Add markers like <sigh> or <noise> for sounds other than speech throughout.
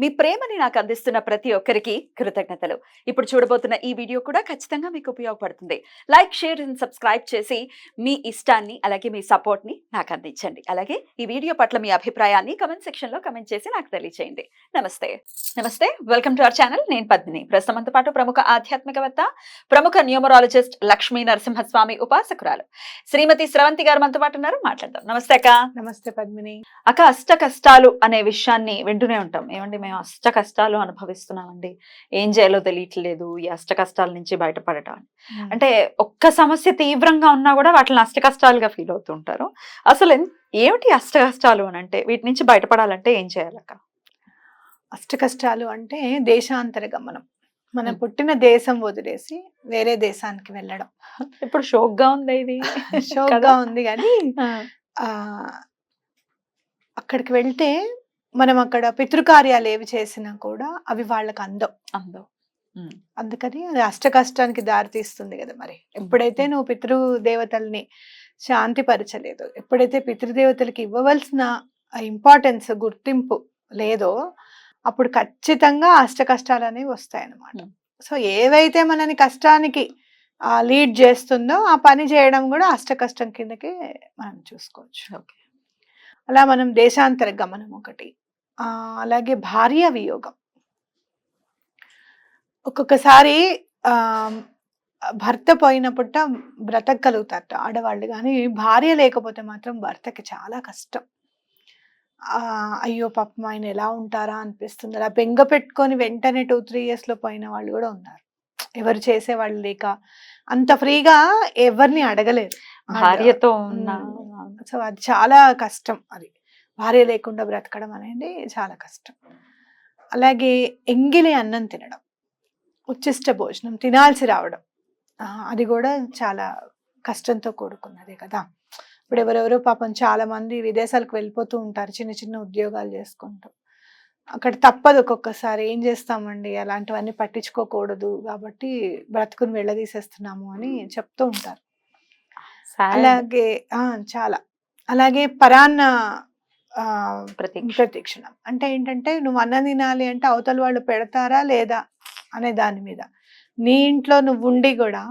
మీ ప్రేమని నాకు అందిస్తున్న ప్రతి ఒక్కరికి కృతజ్ఞతలు. ఇప్పుడు చూడబోతున్న ఈ వీడియో కూడా ఖచ్చితంగా మీకు ఉపయోగపడుతుంది. లైక్ షేర్ అండ్ సబ్స్క్రైబ్ చేసి మీ ఇష్టాన్ని అలాగే మీ సపోర్ట్ని నాకు అందించండి. అలాగే ఈ వీడియో పట్ల మీ అభిప్రాయాన్ని కమెంట్ సెక్షన్లో కమెంట్ చేసి నాకు తెలియజేయండి నమస్తే. నమస్తే. Welcome to our channel. నేను పద్మిని. ప్రస్తుతంతో పాటు ప్రముఖ ఆధ్యాత్మికవేత్త ప్రముఖ న్యూమరాలజిస్ట్ లక్ష్మీ నరసింహస్వామి ఉపాసకురాలు శ్రీమతి స్రవంతి గారు మనతో పాటు ఉన్నారు. మాట్లాడదాం. నమస్తే అక్క. నమస్తే పద్మిని. అక్క అష్ట కష్టాలు అనే విషయాన్ని వింటూనే ఉంటాం. ఏమండి మేము అష్ట కష్టాలు అనుభవిస్తున్నామండి. ఏం చేయాలో తెలియట్లేదు. ఈ అష్ట కష్టాల నుంచి బయటపడటం. అంటే ఒక్క సమస్య తీవ్రంగా ఉన్నా కూడా వాటిని అష్ట కష్టాలుగా ఫీల్ అవుతుంటారు. అసలు ఏమిటి అష్ట కష్టాలు అని అంటే వీటి నుంచి బయటపడాలంటే ఏం చేయాలక్క అష్ట కష్టాలు అంటే దేశాంతర గమనం. మనం. పుట్టిన దేశం వదిలేసి వేరే దేశానికి వెళ్ళడం. ఇప్పుడు షోక్గా ఉంది ఇది? <laughs> షోక్గా ఉంది కానీ ఆ అక్కడికి వెళ్తే మనం అక్కడ పితృకార్యాలు ఏవి చేసినా కూడా అవి వాళ్ళకి అందం. అందం. అందుకని అది అష్ట కష్టానికి దారి తీస్తుంది కదా మరి. ఎప్పుడైతే నువ్వు పితృ దేవతల్ని శాంతిపరచలేదు ఎప్పుడైతే పితృదేవతలకి ఇవ్వవలసిన ఇంపార్టెన్స్ గుర్తింపు లేదో అప్పుడు ఖచ్చితంగా అష్ట కష్టాలు అనేవి వస్తాయన్నమాట. సో ఏవైతే మనని కష్టానికి లీడ్ చేస్తుందో ఆ పని చేయడం కూడా అష్ట కష్టం కిందకే మనం చూసుకోవచ్చు. ఓకే. అలా మనం దేశాంతర గమనం ఒకటి అలాగే భార్య వియోగం. ఒక్కొక్కసారి భర్త భర్త పోయినప్పుట బ్రతకగలుగుతారట ఆడవాళ్ళు కానీ భార్య లేకపోతే మాత్రం భర్తకి చాలా కష్టం. అయ్యో పాపం ఆయన ఎలా ఉంటారా అనిపిస్తుంది. అలా బెంగ పెట్టుకొని వెంటనే టూ త్రీ ఇయర్స్లో పోయిన వాళ్ళు కూడా ఉన్నారు. ఎవరు చేసేవాళ్ళు లేక అంత ఫ్రీగా ఎవరిని అడగలేరు భార్యతో ఉన్న. సో అది చాలా కష్టం అది. భార్య లేకుండా బ్రతకడం అనేది చాలా కష్టం. అలాగే ఎంగిలి అన్నం తినడం ఉచ్చిష్ట భోజనం తినాల్సి రావడం. అది కూడా చాలా కష్టంతో కూడుకున్నదే కదా. ఇప్పుడు ఎవరెవరో పాపం చాలా మంది విదేశాలకు వెళ్ళిపోతూ ఉంటారు చిన్న చిన్న ఉద్యోగాలు చేసుకుంటూ. అక్కడ తప్పదు ఒక్కొక్కసారి ఏం చేస్తామండి? అలాంటివన్నీ పట్టించుకోకూడదు కాబట్టి బ్రతుకుని వెళ్ళదీసేస్తున్నాము అని చెప్తూ ఉంటారు. అలాగే ఆ! చాలా. అలాగే పరాన్న ప్రతిక్షణం. అంటే ఏంటంటే నువ్వు అన్నం తినాలి అంటే అవతల వాళ్ళు పెడతారా లేదా అనే దాని మీద. నీ ఇంట్లో నువ్వు ఉండి కూడా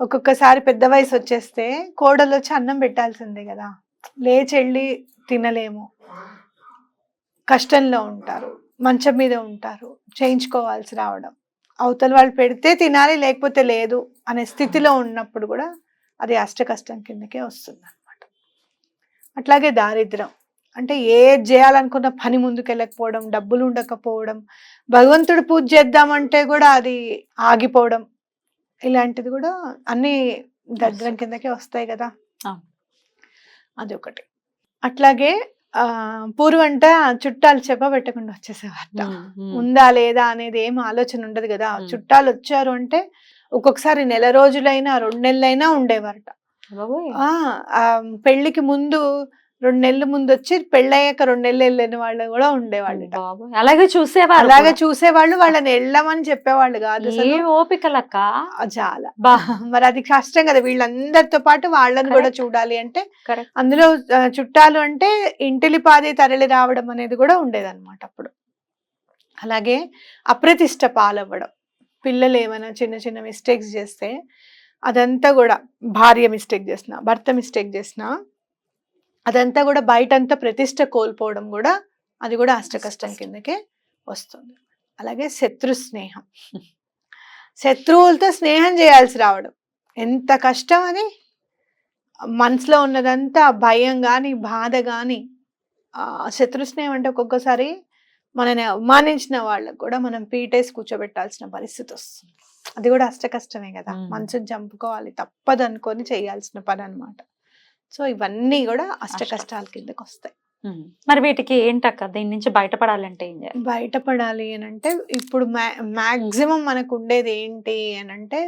ఒక్కొక్కసారి పెద్ద వయసు వచ్చేస్తే కోడలు వచ్చి అన్నం పెట్టాల్సిందే కదా. లేచి వెళ్ళి తినలేము. కష్టంలో ఉంటారు. మంచం మీద ఉంటారు. చేయించుకోవాల్సి రావడం. అవతల వాళ్ళు పెడితే తినాలి లేకపోతే లేదు అనే స్థితిలో ఉన్నప్పుడు కూడా అది అష్ట కష్టం కిందకే వస్తుంది అనమాట అట్లాగే దారిద్రం అంటే ఏ చేయాలనుకున్న పని ముందుకెళ్ళకపోవడం డబ్బులు ఉండకపోవడం భగవంతుడు పూజ చేద్దామంటే కూడా అది ఆగిపోవడం ఇలాంటిది కూడా అన్ని దరిద్రం కిందకే వస్తాయి కదా. అది ఒకటి అట్లాగే ఆ పూర్వంట చుట్టాలు చెప్ప పెట్టకుండా వచ్చేసేవారట. ఉమ్, ఉమ్. ఉందా లేదా అనేది ఏం ఆలోచన ఉండదు కదా. చుట్టాలు వచ్చారు అంటే ఒక్కొక్కసారి నెల రోజులైనా రెండు నెలలైనా ఉండేవారట. పెళ్ళికి ముందు రెండు నెలల ముందు వచ్చి పెళ్ళయ్యాక రెండు నెలలు వెళ్ళిన వాళ్ళు కూడా ఉండేవాళ్ళు. అలాగే చూసేవారు అలాగే. చూసేవాళ్ళు వాళ్ళని వెళ్ళమని చెప్పేవాళ్ళు కాదు ఓపికలక్క? చాలా. బా. మరి అది కష్టం కదా వీళ్ళందరితో పాటు వాళ్ళని కూడా. చూడాలి అంటే. అందులో చుట్టాలు అంటే ఇంటిలిపాది తరలి రావడం అనేది కూడా ఉండేదన్నమాట అప్పుడు. అలాగే అప్రతిష్ట పాలవ్వడం. పిల్లలు ఏమైనా చిన్న చిన్న మిస్టేక్స్ చేస్తే అదంతా కూడా భార్య మిస్టేక్ చేసిన భర్త మిస్టేక్ చేసిన అదంతా కూడా బయటంతా ప్రతిష్ట కోల్పోవడం కూడా అది కూడా అష్ట కష్టం కిందకే వస్తుంది. అలాగే శత్రు స్నేహం. శత్రువులతో స్నేహం చేయాల్సి రావడం. ఎంత కష్టం అది? మనసులో ఉన్నదంతా భయం కానీ బాధ కానీ శత్రు స్నేహం అంటే ఒక్కొక్కసారి మనని అవమానించిన వాళ్ళకు కూడా మనం పీటేసి కూర్చోబెట్టాల్సిన పరిస్థితి వస్తుంది అది కూడా అష్ట కష్టమే కదా. మనసుని చంపుకోవాలి తప్పదు అనుకొని చేయాల్సిన పని అన్నమాట సో ఇవన్నీ కూడా అష్ట. కష్టాల కిందకి వస్తాయి. మరి వీటికి ఏంటక్క దీని నుంచి బయటపడాలంటే ఏం చేయాలి బయటపడాలి అని అంటే ఇప్పుడు మ్యాక్సిమం మనకు ఉండేది ఏంటి అని అంటే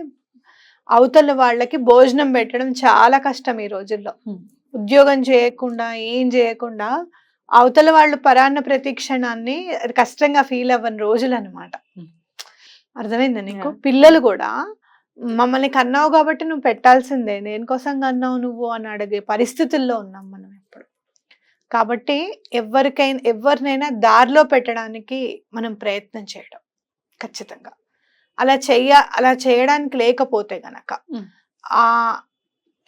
అవతల వాళ్ళకి భోజనం పెట్టడం చాలా కష్టం ఈ రోజుల్లో. ఉద్యోగం చేయకుండా ఏం చేయకుండా అవతల వాళ్ళు పరాన్న ప్రతిక్షణాన్ని కష్టంగా ఫీల్ అవ్వని రోజులు అనమాట. అర్థమైందా నీకు. పిల్లలు కూడా మమ్మల్ని కన్నావు కాబట్టి నువ్వు పెట్టాల్సిందే దేనికోసం కన్నావు నువ్వు అని అడిగే పరిస్థితుల్లో ఉన్నాం మనం ఇప్పుడు కాబట్టి ఎవరికైనా ఎవరినైనా దారిలో పెట్టడానికి మనం ప్రయత్నం చేయడం ఖచ్చితంగా. అలా చెయ్య అలా చేయడానికి లేకపోతే గనక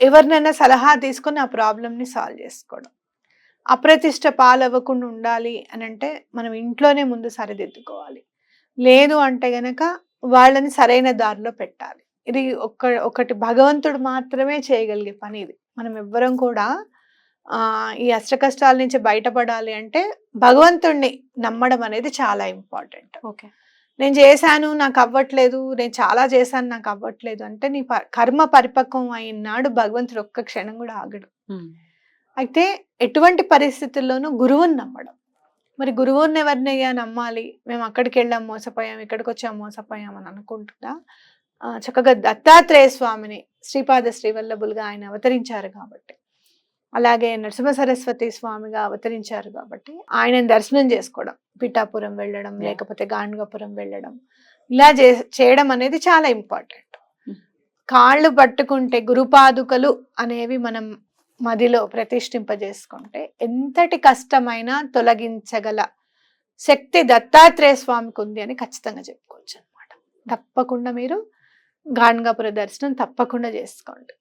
ఎవరినైనా సలహా తీసుకొని ఆ ప్రాబ్లమ్ని సాల్వ్ చేసుకోవడం. అప్రతిష్ట పాలవ్వకుండా ఉండాలి అని అంటే మనం ఇంట్లోనే ముందు సరిదిద్దుకోవాలి. లేదు అంటే గనక వాళ్ళని సరైన దారిలో పెట్టాలి. ఇది ఒక్క ఒకటి భగవంతుడు మాత్రమే చేయగలిగే పని ఇది. మనం ఎవ్వరం కూడా ఆ ఈ అష్ట కష్టాల నుంచి బయటపడాలి అంటే భగవంతుణ్ణి నమ్మడం అనేది చాలా ఇంపార్టెంట్. ఓకే. నేను చేశాను నాకు అవ్వట్లేదు నేను చాలా చేశాను నాకు అవ్వట్లేదు అంటే నీ ప- కర్మ పరిపక్వం అయినాడు భగవంతుడు ఒక్క క్షణం కూడా ఆగడు. అయితే ఎటువంటి పరిస్థితుల్లోనూ గురువుని నమ్మడం. మరి గురువుని ఎవరినయ్యా నమ్మాలి? మేము అక్కడికి వెళ్ళాం మోసపోయాం ఇక్కడికి వచ్చాం మోసపోయాం అని అనుకుంటున్నా చక్కగా దత్తాత్రేయ స్వామిని శ్రీపాద శ్రీవల్లభులుగా ఆయన అవతరించారు కాబట్టి. అలాగే నరసింహ సరస్వతి స్వామిగా అవతరించారు కాబట్టి ఆయనను దర్శనం చేసుకోవడం పిఠాపురం వెళ్ళడం. లేకపోతే గాండుగాపురం వెళ్ళడం ఇలా చే- చేయడం అనేది చాలా ఇంపార్టెంట్. Mm. కాళ్ళు పట్టుకుంటే గురుపాదుకలు అనేవి మనం మదిలో ప్రతిష్ఠింపజేసుకుంటే ఎంతటి కష్టమైనా తొలగించగల శక్తి దత్తాత్రేయ స్వామికి ఉంది అని ఖచ్చితంగా చెప్పుకోవచ్చు అనమాట తప్పకుండా మీరు గాన్గాపుర దర్శనం తప్పకుండా చేసుకోండి.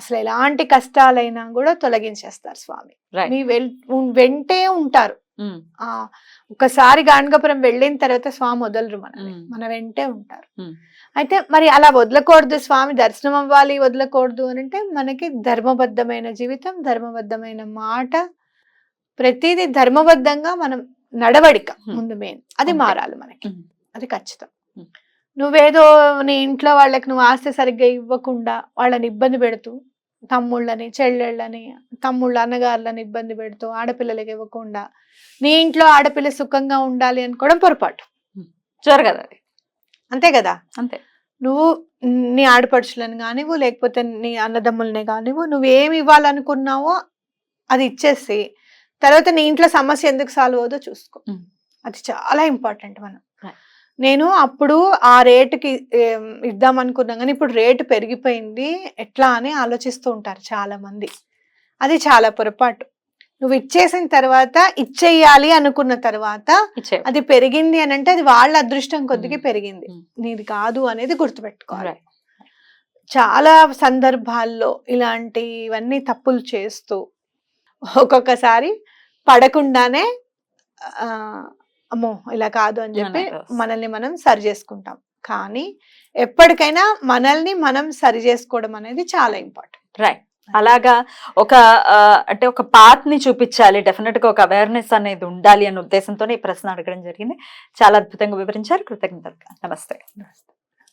అసలు ఎలాంటి కష్టాలైనా కూడా తొలగించేస్తారు స్వామి. మీ వెంటే ఉంటారు ఆ ఒకసారి గాన్గాపురం వెళ్ళిన తర్వాత స్వామి వదలరు మన మన వెంటే ఉంటారు. అయితే మరి అలా వదలకూడదు స్వామి దర్శనం అవ్వాలి వదలకూడదు అని అంటే మనకి ధర్మబద్ధమైన జీవితం ధర్మబద్ధమైన మాట ప్రతిదీ ధర్మబద్ధంగా మనం నడవడిక. ముందు మెయిన్ అది. మారాలి మనకి. అది ఖచ్చితం. నువ్వేదో నీ ఇంట్లో వాళ్ళకి నువ్వు ఆస్తి సరిగ్గా ఇవ్వకుండా వాళ్ళని ఇబ్బంది పెడుతూ తమ్ముళ్ళని చెల్లెళ్ళని తమ్ముళ్ళ అన్నగారులని ఇబ్బంది పెడుతూ ఆడపిల్లలకి ఇవ్వకుండా నీ ఇంట్లో ఆడపిల్ల సుఖంగా ఉండాలి అనుకోవడం పొరపాటు. జరగదు అది. అంతే కదా? అంతే. నువ్వు నీ ఆడపడుచులను కానివ్వు లేకపోతే నీ అన్నదమ్ములనే కానివ్వు నువ్వు ఏమి ఇవ్వాలనుకున్నావో అది ఇచ్చేసి తర్వాత నీ ఇంట్లో సమస్య ఎందుకు సాల్వ్ అవుదో చూసుకో. అది చాలా ఇంపార్టెంట్ మనం. నేను అప్పుడు ఆ రేటుకి ఇద్దాం అనుకున్నాం కానీ ఇప్పుడు రేటు పెరిగిపోయింది ఎట్లా అని ఆలోచిస్తూ ఉంటారు చాలా మంది అది చాలా పొరపాటు నువ్వు ఇచ్చేసిన తర్వాత ఇచ్చేయాలి అనుకున్న తర్వాత అది పెరిగింది అని అంటే అది వాళ్ళ అదృష్టం కొద్దికి Mm. పెరిగింది. నీది కాదు అనేది గుర్తుపెట్టుకోవాలి. చాలా సందర్భాల్లో ఇలాంటివన్నీ తప్పులు చేస్తూ ఒక్కొక్కసారి పడకుండానే అమ్మో! ఇలా కాదు అని చెప్పి. మనల్ని మనం సరి చేసుకుంటాం. కానీ ఎప్పటికైనా మనల్ని మనం సరి చేసుకోవడం అనేది చాలా ఇంపార్టెంట్. రైట్ అలాగా ఒక అంటే ఒక పాత్ని చూపించాలి. డెఫినెట్గా ఒక అవేర్నెస్ అనేది ఉండాలి అనే ఉద్దేశంతోనే ఈ ప్రశ్న అడగడం జరిగింది. చాలా అద్భుతంగా వివరించారు. కృతజ్ఞతలు. నమస్తే.